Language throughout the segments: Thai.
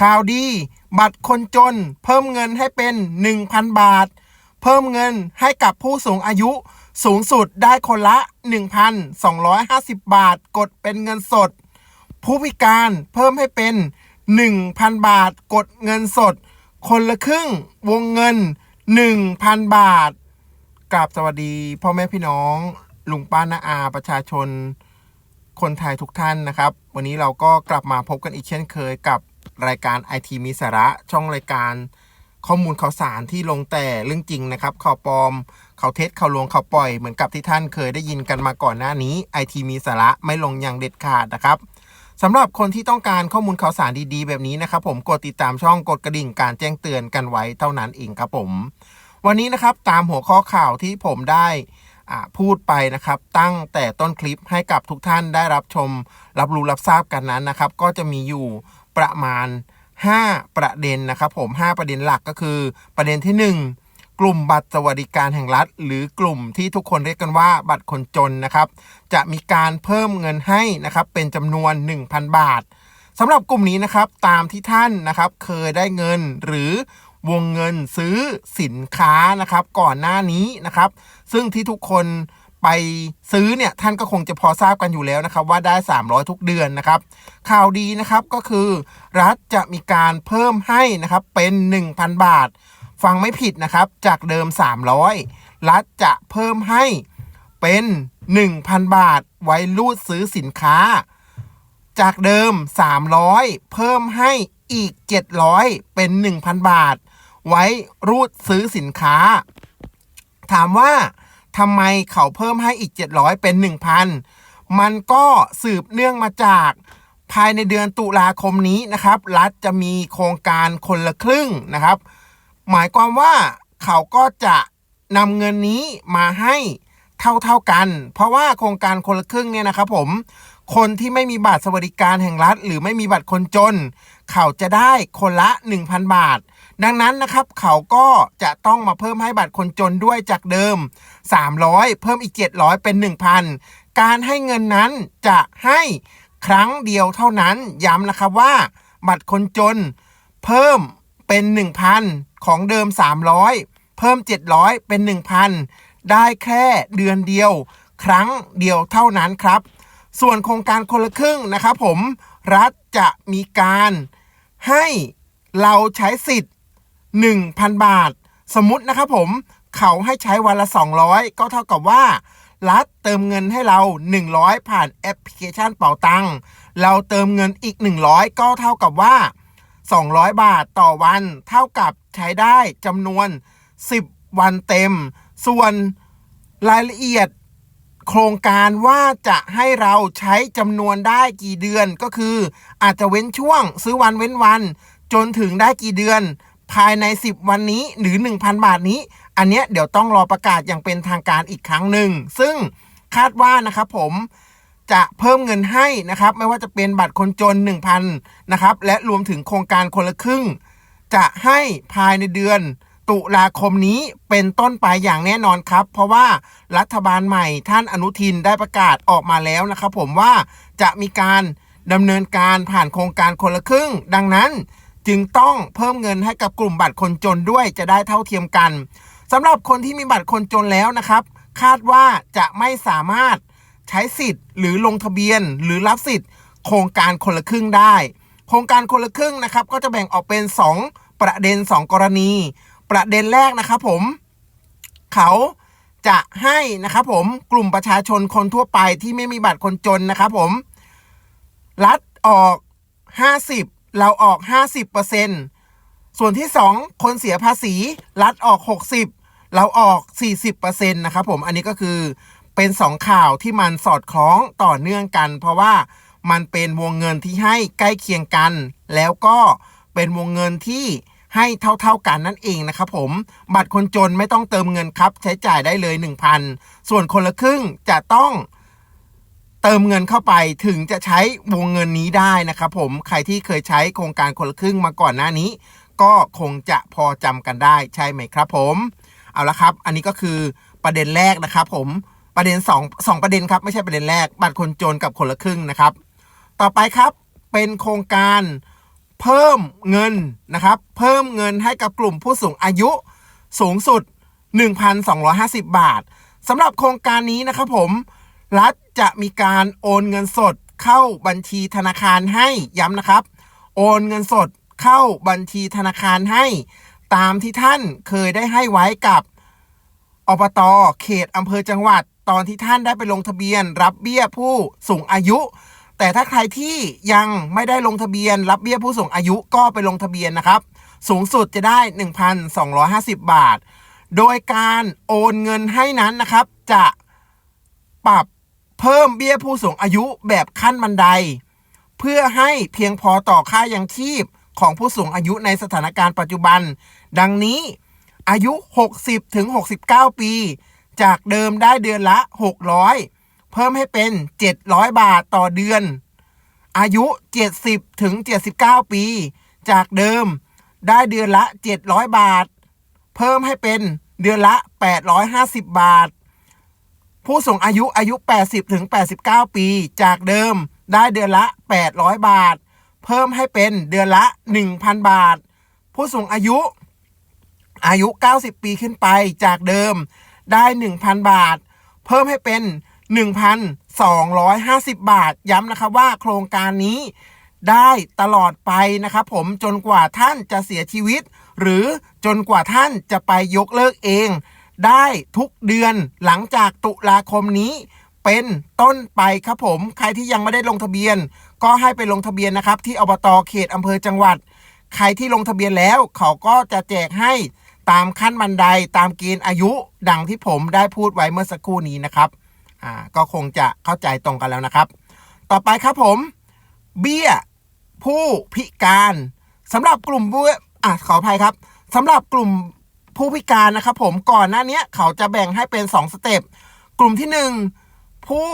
ข่าวดี บัตรคนจน เพิ่มเงินให้เป็น 1,000 บาท เพิ่มเงินให้กับผู้สูงอายุ สูงสุดได้คนละ 1,250 บาท กดเป็นเงินสด ผู้พิการเพิ่มให้เป็น 1,000 บาท กดเงินสด คนละครึ่งวงเงิน 1,000 บาทกราบสวัสดีพ่อแม่พี่น้องลุงป้าน้าอาประชาชนคนไทยทุกท่านนะครับ วันนี้เราก็กลับมาพบกันอีกเช่นเคยกับ รายการ IT มีสาระช่องรายการข้อมูลข่าวสารที่ลงแต่เรื่องจริงนะครับข่าวปลอมข่าวเท็จข่าวลวงข่าวปล่อยเหมือนกับที่ท่านเคยได้ยินกันมาก่อนหน้านี้ IT มีสาระไม่ลงอย่างเด็ดขาดนะครับสำหรับคนที่ต้องการข้อมูลข่าวสารดีๆ แบบนี้นะครับผมกดติดตามช่องกดกระดิ่งการแจ้งเตือนกันไว้เท่านั้นเองครับผม วันนี้นะครับตามหัวข้อข่าวที่ผมได้พูดไปนะครับ ตั้งแต่ต้นคลิปให้กับทุกท่านได้รับชม รับรู้รับทราบกันนั้นนะครับ ก็จะมีอยู่ ประมาณ 5 ประเด็นนะครับผม 5 ประเด็นหลักก็คือ ประเด็นที่ 1 กลุ่มบัตรสวัสดิการแห่งรัฐ หรือกลุ่มที่ทุกคนเรียกกันว่าบัตรคนจนนะครับ จะมีการเพิ่มเงินให้นะครับเป็นจำนวน 1,000 บาทสำหรับกลุ่มนี้นะครับตามที่ท่านนะครับเคยได้เงินหรือวงเงินซื้อสินค้านะครับก่อนหน้านี้นะครับ ซึ่งที่ทุกคน ไปซื้อเนี่ยท่านก็คงจะพอทราบกันอยู่แล้วนะครับว่าได้ 300 ทุกเดือนนะครับ ข่าวดีนะครับก็คือ รัฐจะมีการเพิ่มให้นะครับเป็น 1,000 บาท ฟังไม่ผิดนะครับจากเดิม 300 รัฐจะเพิ่มให้เป็น 1,000 บาท ไว้รูดซื้อสินค้า จากเดิม 300 เพิ่มให้อีก 700 เป็น 1,000 บาท ไว้รูดซื้อสินค้า ถามว่า ทำไมเขาเพิ่มให้อีก 700 เป็น 1,000 มันก็สืบเนื่องมาจากภายในเดือนตุลาคมนี้นะครับ รัฐจะมีโครงการคนละครึ่งนะครับ หมายความว่าเขาก็จะนำเงินนี้มาให้เท่าๆกัน เพราะว่าโครงการคนละครึ่งเนี่ยนะครับ ผมคนที่ไม่มีบัตรสวัสดิการแห่งรัฐ หรือไม่มีบัตรคนจน เขาจะได้คนละ 1,000 บาท ดังนั้นนะครับเขาก็จะต้องมาเพิ่มให้บัตรคนจนด้วยจากเดิม 300 เพิ่มอีก 700 เป็น 1,000 การให้เงินนั้นจะให้ครั้งเดียวเท่านั้นย้ำนะครับว่า บัตรคนจน เพิ่มเป็น 1,000 ของเดิม 300 เพิ่ม 700 เป็น 1,000 ได้แค่เดือนเดียว ครั้งเดียวเท่านั้นครับ ส่วนโครงการคนละครึ่งนะครับผมรัฐจะมีการให้เราใช้สิทธิ์ 1,000 บาท สมมตินะครับผมเขาให้ใช้วันละ 200 ก็เท่ากับว่ารัฐเติมเงินให้เรา 100 ผ่านแอปพลิเคชันเป๋าตังเราเติมเงินอีก 100 ก็เท่ากับว่า 200 บาทต่อวันเท่ากับใช้ได้จำนวน 10 วันเต็ม ส่วนรายละเอียดโครงการว่าจะให้เราใช้จำนวนได้กี่เดือนก็คือ อาจจะเว้นช่วงซื้อวันเว้นวัน จนถึงได้กี่เดือน ภายใน 10 วันนี้หรือ 1,000 บาทนี้ อันเนี้ยเดี๋ยวต้องรอประกาศอย่างเป็นทางการอีกครั้งหนึ่ง ซึ่งคาดว่านะครับผมจะเพิ่มเงินให้นะครับ ไม่ว่าจะเป็นบัตรคนจน 1,000นะครับ และรวมถึงโครงการคนละครึ่ง จะให้ภายในเดือนตุลาคมนี้เป็นต้นไปอย่างแน่นอนครับ เพราะว่ารัฐบาลใหม่ท่านอนุทินได้ประกาศออกมาแล้วนะครับ ผมว่าจะมีการดำเนินการผ่านโครงการคนละครึ่ง ดังนั้น จึงต้องเพิ่มเงินให้กับกลุ่มบัตรคนจนด้วยจะได้เท่าเทียมกันสำหรับคนที่มีบัตรคนจนแล้วนะครับ คาดว่าจะไม่สามารถใช้สิทธิ์ หรือลงทะเบียน หรือรับสิทธิ์ โครงการคนละครึ่งได้ โครงการคนละครึ่งนะครับ ก็จะแบ่งออกเป็น 2 ประเด็น 2 กรณี ประเด็นแรกนะครับผม เขาจะให้นะครับผมกลุ่มประชาชนคนทั่วไปที่ไม่มีบัตรคนจนนะครับผมรัฐออก 50 เราออก 50%ส่วนที่ 2 คนเสียภาษี รัฐออก 60 เราออก 40%นะครับผม อันนี้ก็คือเป็น 2 ข่าวที่มันสอดคล้องต่อเนื่องกัน เพราะว่ามันเป็นวงเงินที่ให้ใกล้เคียงกัน แล้วก็เป็นวงเงินที่ให้เท่าๆกันนั่นเองนะครับผม บัตรคนจนไม่ต้องเติมเงินครับ ใช้จ่ายได้เลย 1,000 ส่วนคนละครึ่งจะต้อง เติมเงินเข้าไปถึงจะใช้วงเงินนี้ได้นะครับผมใครที่เคยใช้โครงการคนละครึ่งมาก่อนหน้านี้ ก็คงจะพอจำกันได้ใช่ไหมครับผมเอาละครับ อันนี้ก็คือประเด็นแรกนะครับผมประเด็น2 2ประเด็นครับไม่ใช่ประเด็นแรก บัตรคนจนกับคนละครึ่งนะครับ ต่อไปครับเป็นโครงการเพิ่มเงินนะครับ เพิ่มเงินให้กับกลุ่มผู้สูงอายุสูงสุด 1,250 บาทสำหรับโครงการนี้นะครับผม รัฐจะมีการโอนเงินสดเข้าบัญชีธนาคารให้ย้ำนะครับ โอนเงินสดเข้าบัญชีธนาคารให้ ตามที่ท่านเคยได้ให้ไว้กับอบตเขตอำเภอจังหวัด ตอนที่ท่านได้ไปลงทะเบียน รับเบี้ยผู้สูงอายุ แต่ถ้าใครที่ยังไม่ได้ลงทะเบียน รับเบี้ยผู้สูงอายุก็ไปลงทะเบียนนะครับ สูงสุดจะได้ 1,250 บาท โดยการโอนเงินให้นั้นนะครับ จะปรับ เพิ่มเบี้ยผู้สูงอายุแบบขั้นบันได เพื่อให้เพียงพอต่อค่ายังชีพของผู้สูงอายุในสถานการณ์ปัจจุบัน ดังนี้ อายุ 60 ถึง 69 ปี จากเดิมได้เดือนละ 600 เพิ่มให้เป็น 700 บาทต่อเดือน อายุ 70 ถึง 79 ปี จากเดิมได้เดือนละ 700 บาท เพิ่มให้เป็นเดือนละ 850 บาท ผู้สูงอายุอายุ 80 ถึง 89 ปี จากเดิมได้เดือนละ 800 บาท เพิ่มให้เป็นเดือนละ 1,000 บาท ผู้สูงอายุอายุ 90 ปีขึ้นไป จากเดิมได้ 1,000 บาท เพิ่มให้เป็น 1,250 บาท ย้ำนะครับว่าโครงการนี้ได้ตลอดไปนะครับผมจนกว่าท่านจะเสียชีวิต หรือจนกว่าท่านจะไปยกเลิกเอง ได้ทุกเดือนหลังจากตุลาคมนี้ เป็นต้นไปครับผม ใครที่ยังไม่ได้ลงทะเบียน ก็ให้ไปลงทะเบียนนะครับ ที่อบตเขตอำเภอจังหวัด ใครที่ลงทะเบียนแล้ว เขาก็จะแจกให้ตามขั้นบันไดตามเกณฑ์อายุดังที่ผมได้พูดไว้เมื่อสักครู่นี้นะครับอ่าก็คงจะเข้าใจตรงกันแล้วนะครับ ต่อไปครับผม เบี้ยผู้พิการสำหรับกลุ่มผู้อะขออภัยครับสำหรับกลุ่ม ผู้พิการนะครับผมก่อนหน้านี้เขาจะแบ่งให้เป็น 2 สเต็ปกลุ่มที่ 1 ผู้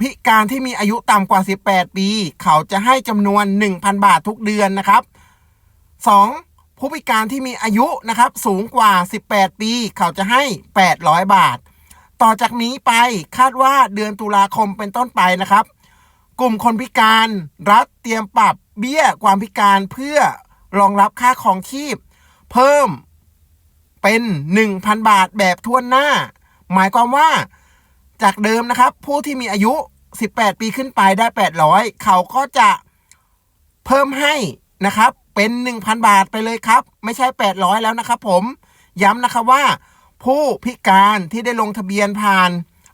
พิการที่มีอายุต่ำกว่า 18 ปี เขาจะให้จำนวน 1,000 บาททุกเดือนนะครับ 2. ผู้พิการที่มีอายุนะครับสูงกว่า 18 ปี เขาจะให้ 800 บาท ต่อจากนี้ไปคาดว่าเดือนตุลาคมเป็นต้นไปนะครับ กลุ่มคนพิการรัฐเตรียมปรับเบี้ยความพิการเพื่อรองรับค่าของชีพ เพิ่ม เป็น 1,000 บาทแบบทั่วหน้า หมายความว่าจากเดิมนะครับ ผู้ที่มีอายุ 18 ปีขึ้นไปได้ 800 เขาก็จะเพิ่มให้นะครับ เป็น 1,000 บาทไปเลยครับ ไม่ใช่ 800 แล้วนะครับ ผมย้ำนะครับว่า ผู้พิการที่ได้ลงทะเบียนผ่าน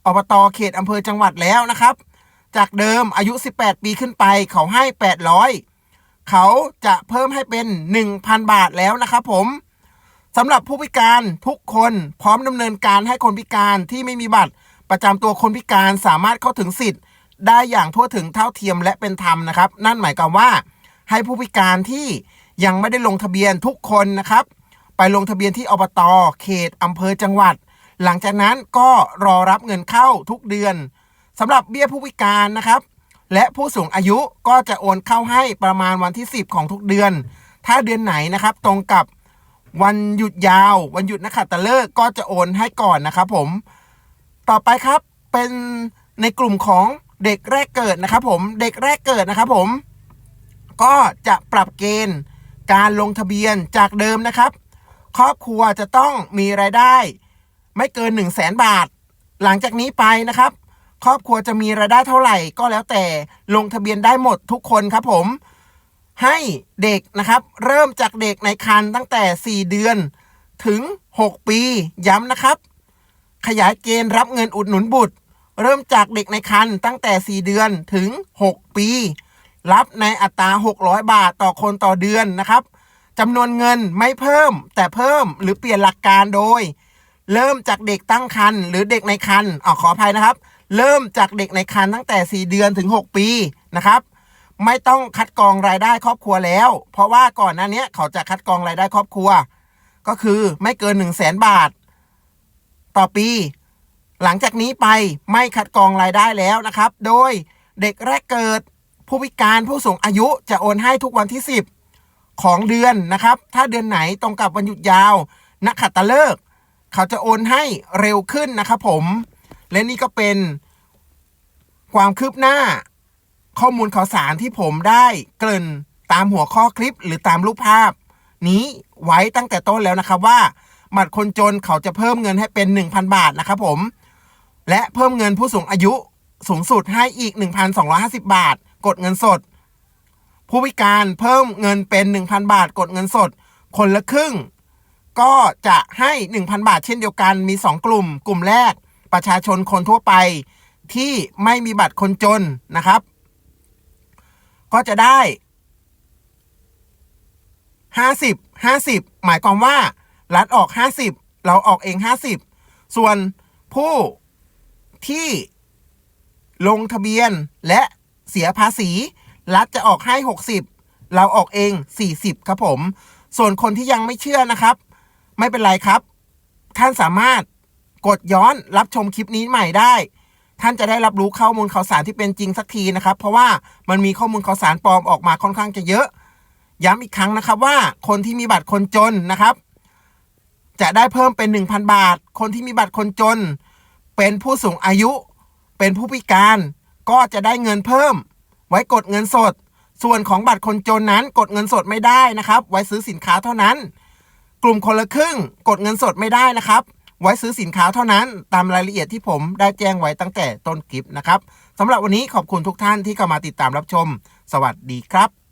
อบตเขตอำเภอจังหวัดแล้วนะครับ จากเดิมอายุ 18 ปีขึ้นไป เขาให้ 800 เขาจะเพิ่มให้เป็น 1,000 บาทแล้วนะครับผม สำหรับผู้พิการทุกคนพร้อมดำเนินการให้คนพิการที่ไม่มีบัตร ประจำตัวคนพิการสามารถเข้าถึงสิทธิ์ ได้อย่างทั่วถึงเท่าเทียมและเป็นธรรมนะครับ นั่นหมายความว่า ให้ผู้พิการที่ยังไม่ได้ลงทะเบียนทุกคนนะครับ ไปลงทะเบียนที่อบตเขตอำเภอจังหวัด หลังจากนั้นก็รอรับเงินเข้าทุกเดือนสำหรับเบี้ยผู้พิการนะครับ และผู้สูงอายุก็จะโอนเข้าให้ประมาณวันที่ 10 ของทุกเดือน ถ้าเดือนไหนนะครับ ตรงกับ วันหยุดยาว วันหยุดนักขัตฤกษ์ก็จะโอนให้ก่อนนะครับผมต่อไปครับเป็นในกลุ่มของเด็กแรกเกิดนะครับผมเด็กแรกเกิดนะครับผมก็จะปรับเกณฑ์การลงทะเบียนจากเดิมนะครับ ครอบครัวจะต้องมีรายได้ ไม่เกิน 1 0 0 0 0แสนบาท หลังจากนี้ไปนะครับ ครอบครัวจะมีรายได้เท่าไหร่ก็แล้วแต่ลงทะเบียนได้หมดทุกคนครับผม ให้เด็กนะครับ เริ่มจากเด็กในครรภ์ตั้งแต่ 4 เดือนถึง 6 ปีย้ำนะครับ ขยายเกณฑ์รับเงินอุดหนุนบุตร เริ่มจากเด็กในครรภ์ตั้งแต่ 4 เดือนถึง 6 ปี รับในอัตรา 600 บาทต่อคนต่อเดือนนะครับจำนวนเงินไม่เพิ่ม แต่เพิ่มหรือเปลี่ยนหลักการโดย เริ่มจากเด็กตั้งครรภ์หรือเด็กในครรภ์อ๋อขออภัยนะครับ เริ่มจากเด็กในครรภ์ตั้งแต่ 4 เดือนถึง 6 ปีนะครับ ไม่ต้องคัดกรองรายได้ครอบครัวแล้ว เพราะว่าก่อนหน้านี้เขาจะคัดกรองรายได้ครอบครัว ก็คือไม่เกิน1 0 0 0 0แสนบาท ต่อปี หลังจากนี้ไปไม่คัดกรองรายได้แล้วนะครับ โดยเด็กแรกเกิดผู้พิการผู้สูงอายุจะโอนให้ทุกวันที่ 10 ของเดือนนะครับ ถ้าเดือนไหนตรงกับวันหยุดยาวนักขัตฤกษ์เขาจะโอนให้เร็วขึ้นนะครับผม และนี่ก็เป็นความคืบหน้า ข้อมูลข่าวสารที่ผมได้เกริ่นตามหัวข้อคลิปหรือตามรูปภาพ นี้ไว้ตั้งแต่ต้นแล้วนะครับว่าบัตรคนจนเขาจะเพิ่มเงินให้เป็น 1,000 บาทนะครับผม และเพิ่มเงินผู้สูงอายุสูงสุดให้อีก 1,250 บาท กดเงินสด ผู้พิการเพิ่มเงินเป็น 1,000 บาท กดเงินสด คนละครึ่ง ก็จะให้ 1,000 บาทเช่นเดียวกันมี 2 กลุ่ม กลุ่มแรก ประชาชนคนทั่วไปที่ไม่มีบัตรคนจนนะครับ ก็จะได้50 50หมายความว่า รัฐออก50เราออกเอง50ส่วนผู้ที่ลงทะเบียนและเสียภาษี รัฐจะออกให้60เราออกเอง40ครับผม ส่วนคนที่ยังไม่เชื่อนะครับ ไม่เป็นไรครับ ท่านสามารถกดย้อนรับชมคลิปนี้ใหม่ได้ ท่านจะได้รับรู้ข้อมูลข่าวสารที่เป็นจริงสักทีนะครับ เพราะว่ามันมีข้อมูลข่าวสารปลอมออกมาค่อนข้างจะเยอะ ย้ำอีกครั้งนะครับว่าคนที่มีบัตรคนจนนะครับ จะได้เพิ่มเป็น 1,000 บาท คนที่มีบัตรคนจน เป็นผู้สูงอายุ เป็นผู้พิการ ก็จะได้เงินเพิ่ม ไว้กดเงินสด ส่วนของบัตรคนจนนั้น กดเงินสดไม่ได้นะครับ ไว้ซื้อสินค้าเท่านั้น กลุ่มคนละครึ่ง กดเงินสดไม่ได้นะครับ ไว้ซื้อสินค้าเท่านั้นตามรายละเอียดที่ผมได้แจ้งไว้ตั้งแต่ต้นคลิปนะครับสำหรับวันนี้ขอบคุณทุกท่านที่เข้ามาติดตามรับชม สวัสดีครับ